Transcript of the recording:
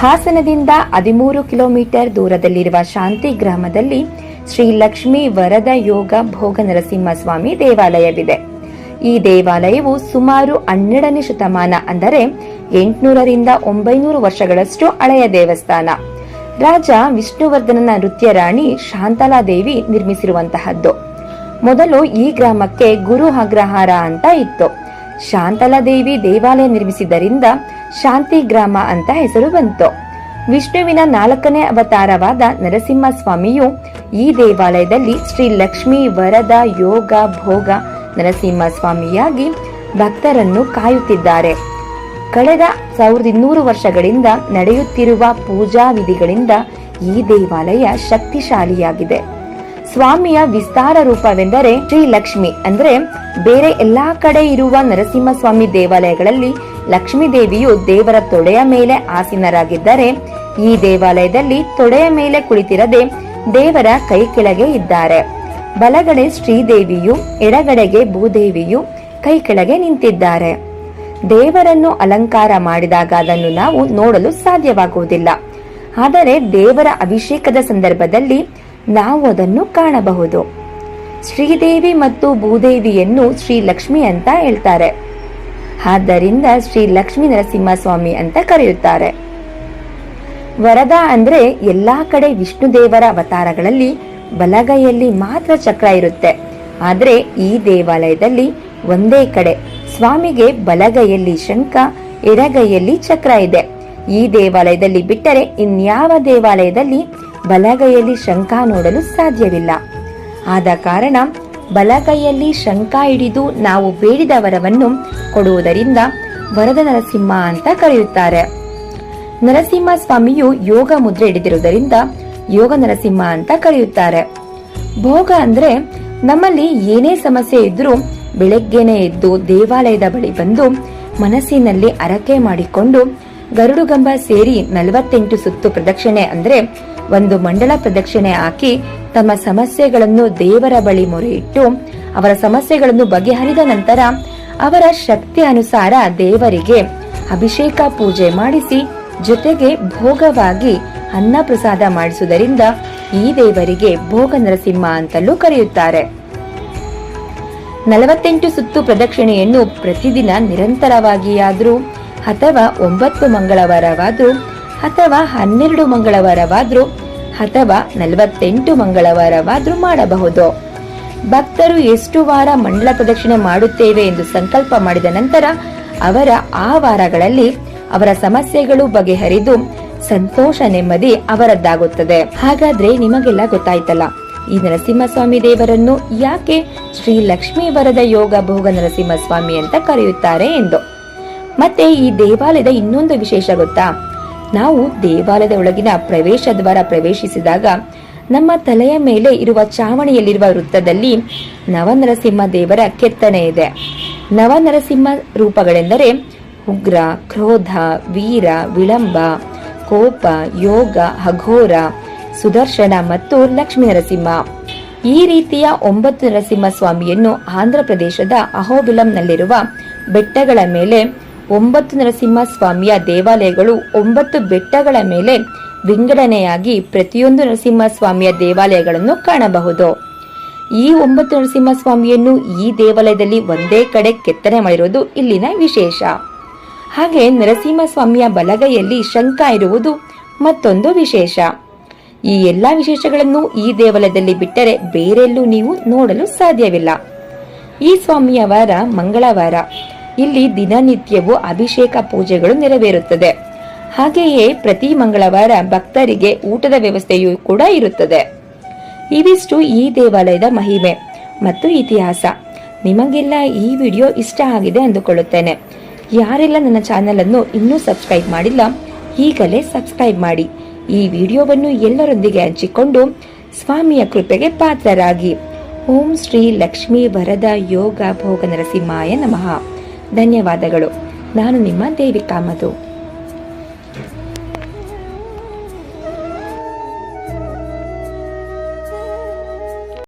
ಹಾಸನದಿಂದ ಹದಿಮೂರು ಕಿಲೋಮೀಟರ್ ದೂರದಲ್ಲಿರುವ ಶಾಂತಿ ಗ್ರಾಮದಲ್ಲಿ ಶ್ರೀ ಲಕ್ಷ್ಮೀ ವರದ ಯೋಗ ಭೋಗ ನರಸಿಂಹಸ್ವಾಮಿ ದೇವಾಲಯವಿದೆ. ಈ ದೇವಾಲಯವು ಸುಮಾರು ಹನ್ನೆರಡನೇ ಶತಮಾನ ಅಂದರೆ ಎಂಟುನೂರರಿಂದ ಒಂಬೈನೂರು ವರ್ಷಗಳಷ್ಟು ಹಳೆಯ ದೇವಸ್ಥಾನ. ರಾಜ ವಿಷ್ಣುವರ್ಧನನ ನೃತ್ಯ ರಾಣಿ ಶಾಂತಲಾದೇವಿ ನಿರ್ಮಿಸಿರುವಂತಹದ್ದು. ಮೊದಲು ಈ ಗ್ರಾಮಕ್ಕೆ ಗುರು ಅಗ್ರಹಾರ ಅಂತ ಇತ್ತು. ಶಾಂತಲಾದೇವಿ ದೇವಾಲಯ ನಿರ್ಮಿಸಿದ್ದರಿಂದ ಶಾಂತಿ ಗ್ರಾಮ ಅಂತ ಹೆಸರು ಬಂತು. ವಿಷ್ಣುವಿನ ನಾಲ್ಕನೇ ಅವತಾರವಾದ ನರಸಿಂಹ ಸ್ವಾಮಿಯು ಈ ದೇವಾಲಯದಲ್ಲಿ ಶ್ರೀ ಲಕ್ಷ್ಮೀ ವರದ ಯೋಗ ಭೋಗ ನರಸಿಂಹ ಸ್ವಾಮಿಯಾಗಿ ಭಕ್ತರನ್ನು ಕಾಯುತ್ತಿದ್ದಾರೆ. ಕಳೆದ ಸಾವಿರದ ಇನ್ನೂರು ವರ್ಷಗಳಿಂದ ನಡೆಯುತ್ತಿರುವ ಪೂಜಾ ವಿಧಿಗಳಿಂದ ಈ ದೇವಾಲಯ ಶಕ್ತಿಶಾಲಿಯಾಗಿದೆ. ಸ್ವಾಮಿಯ ವಿಸ್ತಾರ ರೂಪವೆಂದರೆ ಶ್ರೀ ಲಕ್ಷ್ಮಿ ಅಂದ್ರೆ ಬೇರೆ ಎಲ್ಲಾ ಕಡೆ ಇರುವ ನರಸಿಂಹಸ್ವಾಮಿ ದೇವಾಲಯಗಳಲ್ಲಿ ಲಕ್ಷ್ಮೀ ದೇವಿಯು ದೇವರ ತೊಡೆಯ ಮೇಲೆ ಆಸೀನರಾಗಿದ್ದರೆ, ಈ ದೇವಾಲಯದಲ್ಲಿ ತೊಡೆಯ ಮೇಲೆ ಕುಳಿತಿರದೆ ದೇವರ ಕೈ ಕೆಳಗೆ ಇದ್ದಾರೆ. ಬಲಗಡೆ ಶ್ರೀದೇವಿಯು, ಎಡಗಡೆಗೆ ಭೂದೇವಿಯು ಕೈ ಕೆಳಗೆ ನಿಂತಿದ್ದಾರೆ. ದೇವರನ್ನು ಅಲಂಕಾರ ಮಾಡಿದಾಗ ಅದನ್ನು ನಾವು ನೋಡಲು ಸಾಧ್ಯವಾಗುವುದಿಲ್ಲ. ಆದರೆ ದೇವರ ಅಭಿಷೇಕದ ಸಂದರ್ಭದಲ್ಲಿ ನಾವು ಅದನ್ನು ಕಾಣಬಹುದು. ಶ್ರೀದೇವಿ ಮತ್ತು ಭೂದೇವಿಯನ್ನು ಶ್ರೀ ಲಕ್ಷ್ಮಿ ಅಂತ ಹೇಳ್ತಾರೆ. ಆದ್ದರಿಂದ ಶ್ರೀ ಲಕ್ಷ್ಮೀ ನರಸಿಂಹಸ್ವಾಮಿ ಅಂತ ಕರೆಯುತ್ತಾರೆ. ವರದ ಅಂದ್ರೆ ಎಲ್ಲಾ ಕಡೆ ವಿಷ್ಣು ದೇವರ ಅವತಾರಗಳಲ್ಲಿ ಬಲಗೈಯಲ್ಲಿ ಮಾತ್ರ ಚಕ್ರ ಇರುತ್ತೆ. ಆದ್ರೆ ಈ ದೇವಾಲಯದಲ್ಲಿ ಒಂದೇ ಕಡೆ ಸ್ವಾಮಿಗೆ ಬಲಗೈಯಲ್ಲಿ ಶಂಖ, ಎಡಗೈಯಲ್ಲಿ ಚಕ್ರ ಇದೆ. ಈ ದೇವಾಲಯದಲ್ಲಿ ಬಿಟ್ಟರೆ ಇನ್ಯಾವ ದೇವಾಲಯದಲ್ಲಿ ಬಲಗೈಯಲ್ಲಿ ಶಂಖ ನೋಡಲು ಸಾಧ್ಯವಿಲ್ಲ. ಆದ ಕಾರಣ ಬಲಗೈಯಲ್ಲಿ ಶಂಖ ಹಿಡಿದು ನಾವು ಬೇಡಿದ ವರವನ್ನು ಕೊಡುವುದರಿಂದ ವರದ ನರಸಿಂಹ ಅಂತ ಕರೆಯುತ್ತಾರೆ. ನರಸಿಂಹ ಸ್ವಾಮಿಯು ಯೋಗ ಮುದ್ರೆ ಹಿಡಿದಿರುವುದರಿಂದ ಯೋಗ ನರಸಿಂಹ ಅಂತ ಕರೆಯುತ್ತಾರೆ. ಭೋಗ ಅಂದ್ರೆ ನಮ್ಮಲ್ಲಿ ಏನೇ ಸಮಸ್ಯೆ ಇದ್ರೂ ಬೆಳಗ್ಗೆನೆ ಎದ್ದು ದೇವಾಲಯದ ಬಳಿ ಬಂದು ಮನಸ್ಸಿನಲ್ಲಿ ಅರಕೆ ಮಾಡಿಕೊಂಡು ಗರುಡುಗಂಬ ಸೇರಿ ನಲವತ್ತೆಂಟು ಸುತ್ತು ಪ್ರದಕ್ಷಿಣೆ ಅಂದ್ರೆ ಒಂದು ಮಂಡಲ ಪ್ರದಕ್ಷಿಣೆ ಹಾಕಿ ತಮ್ಮ ಸಮಸ್ಯೆಗಳನ್ನು ದೇವರ ಬಳಿ ಮೊರೆ ಇಟ್ಟು ಅವರ ಸಮಸ್ಯೆಗಳನ್ನು ಬಗೆಹರಿದ ನಂತರ ಅವರ ಶಕ್ತಿ ಅನುಸಾರ ದೇವರಿಗೆ ಅಭಿಷೇಕ ಪೂಜೆ ಮಾಡಿಸಿ ಜೊತೆಗೆ ಭೋಗವಾಗಿ ಅನ್ನ ಪ್ರಸಾದ ಮಾಡಿಸುವುದರಿಂದ ಈ ದೇವರಿಗೆ ಭೋಗ ನರಸಿಂಹ ಅಂತಲೂ ಕರೆಯುತ್ತಾರೆ. ನಲವತ್ತೆಂಟು ಸುತ್ತು ಪ್ರದಕ್ಷಿಣೆಯನ್ನು ಪ್ರತಿದಿನ ನಿರಂತರವಾಗಿಯಾದರೂ ಅಥವಾ ಒಂಬತ್ತು ಮಂಗಳವಾರವಾದರೂ, ಅಥವಾ ಹನ್ನೆರಡು ಮಂಗಳವಾರವಾದರೂ, ಅಥವಾ ನಲವತ್ತೆಂಟು ಮಂಗಳವಾರವಾದರೂ ಮಾಡಬಹುದು. ಭಕ್ತರು ಎಷ್ಟು ವಾರ ಮಂಡಲ ಪ್ರದಕ್ಷಿಣೆ ಮಾಡುತ್ತೇವೆ ಎಂದು ಸಂಕಲ್ಪ ಮಾಡಿದ ನಂತರ, ಅವರ ಆ ವಾರಗಳಲ್ಲಿ ಅವರ ಸಮಸ್ಯೆಗಳು ಬಗೆಹರಿದು ಸಂತೋಷ ನೆಮ್ಮದಿ ಅವರದ್ದಾಗುತ್ತದೆ. ಹಾಗಾದ್ರೆ ನಿಮಗೆಲ್ಲ ಗೊತ್ತಾಯ್ತಲ್ಲ, ಈ ನರಸಿಂಹಸ್ವಾಮಿ ದೇವರನ್ನು ಯಾಕೆ ಶ್ರೀ ಲಕ್ಷ್ಮೀ ವರದ ಯೋಗ ಭೋಗ ನರಸಿಂಹಸ್ವಾಮಿ ಅಂತ ಕರೆಯುತ್ತಾರೆ ಎಂದು. ಮತ್ತೆ ಈ ದೇವಾಲಯದ ಇನ್ನೊಂದು ವಿಶೇಷ ಗೊತ್ತಾ? ನಾವು ದೇವಾಲಯದ ಒಳಗಿನ ಪ್ರವೇಶ ದ್ವಾರ ಪ್ರವೇಶಿಸಿದಾಗ ನಮ್ಮ ತಲೆಯ ಮೇಲೆ ಇರುವ ಚಾವಣಿಯಲ್ಲಿರುವ ವೃತ್ತದಲ್ಲಿ ನವನರಸಿಂಹ ದೇವರ ಕೆತ್ತನೆ ಇದೆ. ನವನರಸಿಂಹ ರೂಪಗಳೆಂದರೆ ಉಗ್ರ, ಕ್ರೋಧ, ವೀರ, ವಿಳಂಬ, ಕೋಪ, ಯೋಗ, ಹಘೋರ, ಸುದರ್ಶನ ಮತ್ತು ಲಕ್ಷ್ಮೀ ನರಸಿಂಹ. ಈ ರೀತಿಯ ಒಂಬತ್ತು ನರಸಿಂಹ ಸ್ವಾಮಿಯನ್ನು ಆಂಧ್ರ ಪ್ರದೇಶದ ಅಹೋಬಿಲಂನಲ್ಲಿರುವ ಬೆಟ್ಟಗಳ ಮೇಲೆ ಒಂಬತ್ತು ನರಸಿಂಹ ಸ್ವಾಮಿಯ ದೇವಾಲಯಗಳು ಒಂಬತ್ತು ಬೆಟ್ಟಗಳ ಮೇಲೆ ವಿಂಗಡಣೆಯಾಗಿ ಪ್ರತಿಯೊಂದು ನರಸಿಂಹ ಸ್ವಾಮಿಯ ದೇವಾಲಯಗಳನ್ನು ಕಾಣಬಹುದು. ಈ ಒಂಬತ್ತು ನರಸಿಂಹ ಸ್ವಾಮಿಯನ್ನು ಈ ದೇವಾಲಯದಲ್ಲಿ ಒಂದೇ ಕಡೆ ಕೆತ್ತನೆ ಮಾಡಿರುವುದು ಇಲ್ಲಿನ ವಿಶೇಷ. ಹಾಗೆ ನರಸಿಂಹ ಸ್ವಾಮಿಯ ಬಲಗೈಯಲ್ಲಿ ಶಂಖ ಇರುವುದು ಮತ್ತೊಂದು ವಿಶೇಷ. ಈ ಎಲ್ಲ ವಿಶೇಷಗಳನ್ನು ಈ ದೇವಾಲಯದಲ್ಲಿ ಬಿಟ್ಟರೆ ಬೇರೆಲ್ಲೂ ನೀವು ನೋಡಲು ಸಾಧ್ಯವಿಲ್ಲ. ಈ ಸ್ವಾಮಿಯ ವಾರ ಮಂಗಳವಾರ ಇಲ್ಲಿ ದಿನನಿತ್ಯವೂ ಅಭಿಷೇಕ ಪೂಜೆಗಳು ನೆರವೇರುತ್ತದೆ. ಹಾಗೆಯೇ ಪ್ರತಿ ಮಂಗಳವಾರ ಭಕ್ತರಿಗೆ ಊಟದ ವ್ಯವಸ್ಥೆಯೂ ಕೂಡ ಇರುತ್ತದೆ. ಇವಿಷ್ಟು ಈ ದೇವಾಲಯದ ಮಹಿಮೆ ಮತ್ತು ಇತಿಹಾಸ. ನಿಮಗೆಲ್ಲ ಈ ವಿಡಿಯೋ ಇಷ್ಟ ಆಗಿದೆ ಅಂದುಕೊಳ್ಳುತ್ತೇನೆ. ಯಾರೆಲ್ಲ ನನ್ನ ಚಾನೆಲ್ ಅನ್ನು ಇನ್ನೂ ಸಬ್ಸ್ಕ್ರೈಬ್ ಮಾಡಿಲ್ಲ, ಈಗಲೇ ಸಬ್ಸ್ಕ್ರೈಬ್ ಮಾಡಿ. ಈ ವಿಡಿಯೋವನ್ನು ಎಲ್ಲರೊಂದಿಗೆ ಹಂಚಿಕೊಂಡು ಸ್ವಾಮಿಯ ಕೃಪೆಗೆ ಪಾತ್ರರಾಗಿ. ಓಂ ಶ್ರೀ ಲಕ್ಷ್ಮೀ ವರದ ಯೋಗ ಭೋಗ ನರಸಿಂಹಾಯ ನಮಃ. ಧನ್ಯವಾದಗಳು. ನಾನು ನಿಮ್ಮ ದೇವಿಕಾ ಮಧು.